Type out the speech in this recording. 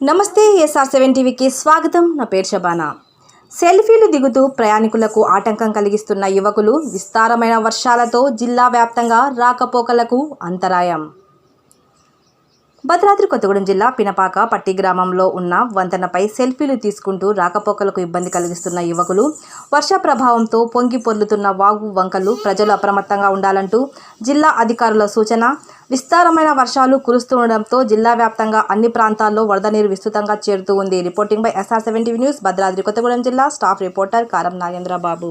నమస్తే SR seven టీవీకి స్వాగతం. నా పేరు షబానా సెల్ఫీలు దిగుతూ ప్రయాణికులకు ఆటంకం కలిగిస్తున్న యువకులు విస్తారమైన వర్షాలతో జిల్లా వ్యాప్తంగా రాకపోకలకు అంతరాయం. భద్రాద్రి కొత్తగూడెం జిల్లా పినపాక పట్టి గ్రామంలో ఉన్న వంతెనపై సెల్ఫీలు తీసుకుంటూ రాకపోకలకు ఇబ్బంది కలిగిస్తున్న యువకులు వర్ష ప్రభావంతో పొంగి పొర్లుతున్న వాగు వంకలు ప్రజలు అప్రమత్తంగా ఉండాలంటూ జిల్లా అధికారుల సూచన. విస్తారమైన వర్షాలు కురుస్తుండడంతో జిల్లా వ్యాప్తంగా అన్ని ప్రాంతాల్లో వరద నీరు విస్తృతంగా చేరుతూ ఉంది. Reporting by S R seventy news Bhadradri Kothagudem జిల్లా స్టాఫ్ రిపోర్టర్ కారం నాగేంద్రబాబు.